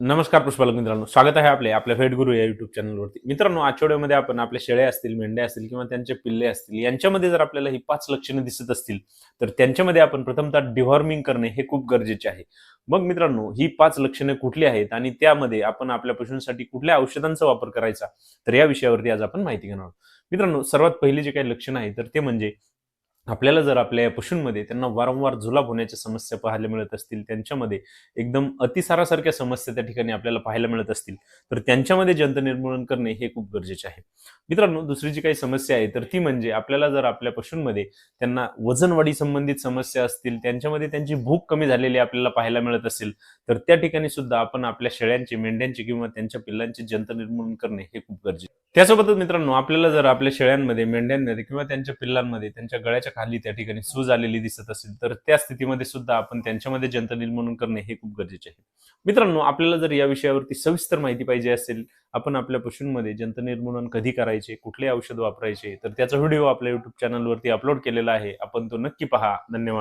नमस्कार पुष्पालक मित्रांनो. स्वागत आहे आपले आपल्या फेट गुरु या युट्यूब चॅनलवरती मित्रांनो आजच्या व्हिडिओमध्ये आपण आपले शेळे असतील मेंढ्या असतील किंवा त्यांचे पिल्ले असतील यांच्यामध्ये जर आपल्याला ही पाच लक्षणे दिसत असतील तर त्यांच्यामध्ये आपण प्रथमतः डिव्हॉर्मिंग करणे हे खूप गरजेचे आहे. मग मित्रांनो ही पाच लक्षणे कुठली आहेत आणि त्यामध्ये आपण आपल्या पशूंसाठी कुठल्या औषधांचा वापर करायचा? तर या विषयावरती आज आपण माहिती घेणार आहोत. मित्रांनो सर्वात पहिली जे काही लक्षण आहे तर ते म्हणजे आपल्याला जर आपल्या या पशूंमध्ये त्यांना वारंवार जुलाब होण्याच्या समस्या पाहायला मिळत असतील त्यांच्यामध्ये एकदम अतिसारासारख्या समस्या त्या ठिकाणी आपल्याला पाहायला मिळत असतील तर त्यांच्यामध्ये जंत निर्मूलन करणे हे खूप गरजेचे आहे. मित्रांनो दुसरी जी काही समस्या आहे तर ती म्हणजे आपल्याला जर आपल्या पशूंमध्ये त्यांना वजनवाढी संबंधित समस्या असतील त्यांच्यामध्ये त्यांची भूक कमी झालेली आपल्याला पाहायला मिळत असेल तर त्या ठिकाणी सुद्धा आपण आपल्या शेळ्यांचे मेंढ्यांची किंवा त्यांच्या पिल्लांचे जंत निर्मूलन करणे हे खूप गरजेचे त्यासोबतच मित्रांनो आपल्याला जर आपल्या शेळ्यांमध्ये मेंढ्यांमध्ये किंवा त्यांच्या पिल्लांमध्ये त्यांच्या गळ्याच्या खाली त्या ठिकाणी सूज आलेली दिसत असेल तर त्या स्थितीमध्ये सुद्धा आपण त्यांच्यामध्ये जंत निर्मूलन करणे हे खूप गरजेचे आहे. मित्रांनो आपल्याला जर या विषयावरती सविस्तर माहिती पाहिजे असेल आपण आपल्या पशूंमध्ये जंत निर्मूलन कधी करायचे कुठले औषध वापरायचे तर त्याचा व्हिडिओ आपल्या युट्यूब चॅनलवरती अपलोड केलेला आहे. आपण तो नक्की पहा. धन्यवाद.